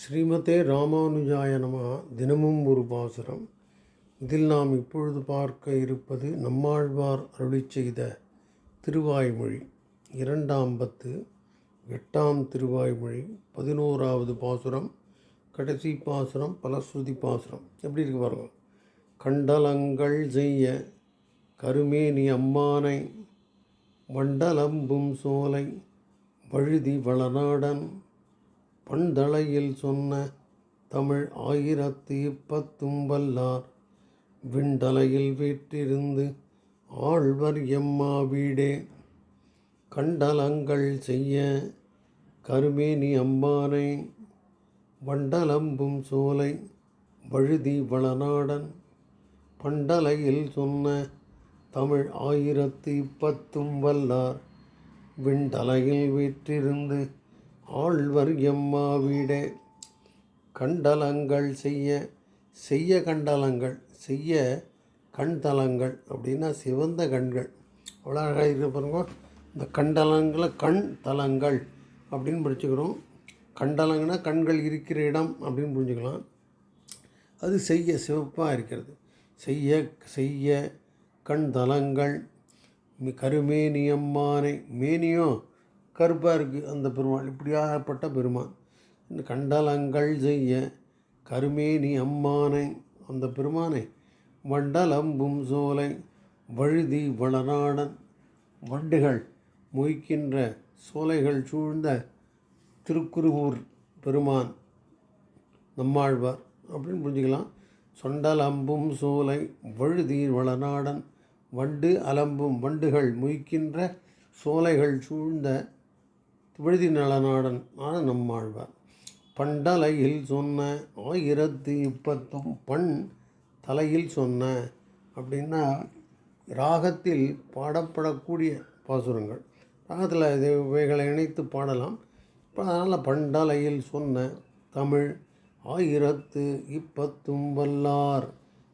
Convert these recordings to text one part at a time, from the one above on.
ஸ்ரீமதே ராமானுஜாய நம. தினமும் ஒரு பாசுரம். இதில் நாம் இப்பொழுது பார்க்க இருப்பது நம்மாழ்வார் அருளி செய்த திருவாய்மொழி. இரண்டாம் பத்து எட்டாம் திருவாய்மொழி பதினோராவது பாசுரம் கடைசி பாசுரம் பலஸ்ருதி பாசுரம். எப்படி இருக்கு பாருங்க. கண்டலங்கள் செய்ய கருமேனி அம்மானை வண்டலம்பும் சோலை வழுதி வளநாடன் பண்டளையில் சொன்ன தமிழ் ஆயிரத்து இப்பத்தும் வல்லார் விண்டலையில் வீற்றிருந்து ஆழ்வர் எம்மா வீடே. கண்டலங்கள் செய்ய கருமேனி அம்பானை வண்டலம்பும் சோலை வழுதி வளநாடன். பண்டலையில் சொன்ன தமிழ் ஆயிரத்து பத்தும் வல்லார் விண்டலையில் வீற்றிருந்து ஆழ்வர் எம்மா வீடே கண்டலங்கள் செய்ய செய்ய கண்டலங்கள் செய்ய கண்தலங்கள் அப்படின்னா சிவந்த கண்கள். அவ்வளோ அழகாக இருக்கு பாருங்க. இந்த கண்டலங்களை கண் தலங்கள் அப்படின்னு படிச்சுக்கிறோம். கண்டலங்கன்னா கண்கள் இருக்கிற இடம் அப்படின்னு புரிஞ்சுக்கலாம். அது செய்ய சிவப்பாக இருக்கிறது. செய்ய செய்ய கண் தலங்கள் கருமேனியம்மானை. மேனியும் கருப்பாக இருக்குது அந்த பெருமாள் இப்படியாகப்பட்ட பெருமான் இந்த கண்டலங்கள் செய்ய கருமேனி அம்மானை. அந்த பெருமானை வண்டலம்பும் சோலை வழுதி வளநாடன் வண்டுகள் மொய்க்கின்ற சோலைகள் சூழ்ந்த திருக்குருகூர் பெருமான் நம்மாழ்வார். அப்படின்னு புரிஞ்சுக்கலாம். சொண்டல் அம்பும் சோலை வழுதி வளநாடன் வண்டு அலம்பும் வண்டுகள் முய்க்கின்ற சோலைகள் சூழ்ந்த விழுதி நலநாடன் ஆன நம்மாழ்வார். பண்டலையில் சொன்ன ஆயிரத்து இப்பத்தும் பண் தலையில் சொன்ன அப்படின்னா ராகத்தில் பாடப்படக்கூடிய பாசுரங்கள். ராகத்தில் இது இவைகளை இணைத்து பாடலாம். இப்போ அதனால் பண்டலையில் சொன்ன தமிழ் ஆயிரத்து இப்பத்தும் வல்லார்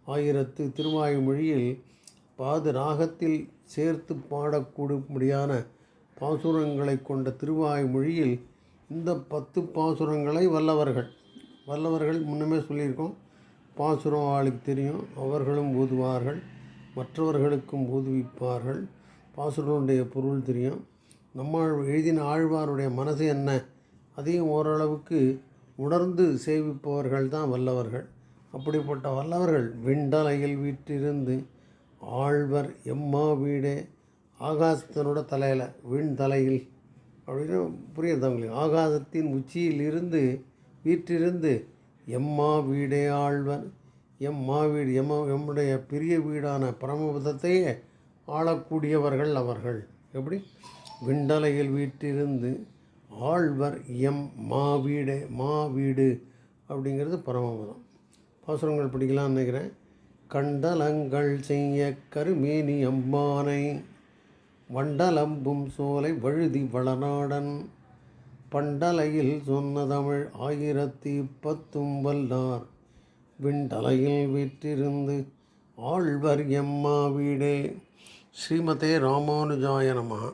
ஆயிரத்து திருவாய்மொழியில் பாது ராகத்தில் சேர்த்து பாடக்கூடியபடியான பாசுரங்களை கொண்ட திருவாய்மொழியில் இந்த பத்து பாசுரங்களை வல்லவர்கள் வல்லவர்கள் முன்னமே சொல்லியிருக்கோம். பாசுரம் ஆளுக்கு தெரியும் அவர்களும் ஓதுவார்கள் மற்றவர்களுக்கும் ஓதுவிப்பார்கள். பாசுரனுடைய பொருள் தெரியும். நம்மாழ் எழுதின ஆழ்வாருடைய மனசு என்ன? அதையும் ஓரளவுக்கு உணர்ந்து சேவிப்பவர்கள் தான் வல்லவர்கள். அப்படிப்பட்ட வல்லவர்கள் விண்டலையில் வீற்றிருந்து ஆழ்வர் எம்மா வீடே ஆகாசத்தினோட தலையில் விண் தலையில் அப்படின்னு புரியுது அவங்களுக்கு ஆகாசத்தின் உச்சியில் இருந்து வீற்றிருந்து எம்மா வீடே ஆழ்வர். எம்மா வீடு எம் எம்முடைய பெரிய வீடான பரமபதத்தையே ஆளக்கூடியவர்கள் அவர்கள். எப்படி? விண்டலையில் வீட்டிலிருந்து ஆழ்வர் எம் மா வீடே மா வீடு அப்படிங்கிறது பரமபதம். பாசுரங்கள் படிக்கலாம்னு நினைக்கிறேன். கண்டலங்கள் செய்ய கருமேனி அம்மானை. வண்டலம்பும் சோலை வழுதி வளநாடன். பண்டலையில் சொன்ன தமிழ் ஆயிரத்தி பத்தும் வல்லார் விண்டலையில் விற்றிருந்து ஆழ்வர் எம்மா வீடே. ஸ்ரீமதே ராமானுஜாய நமः.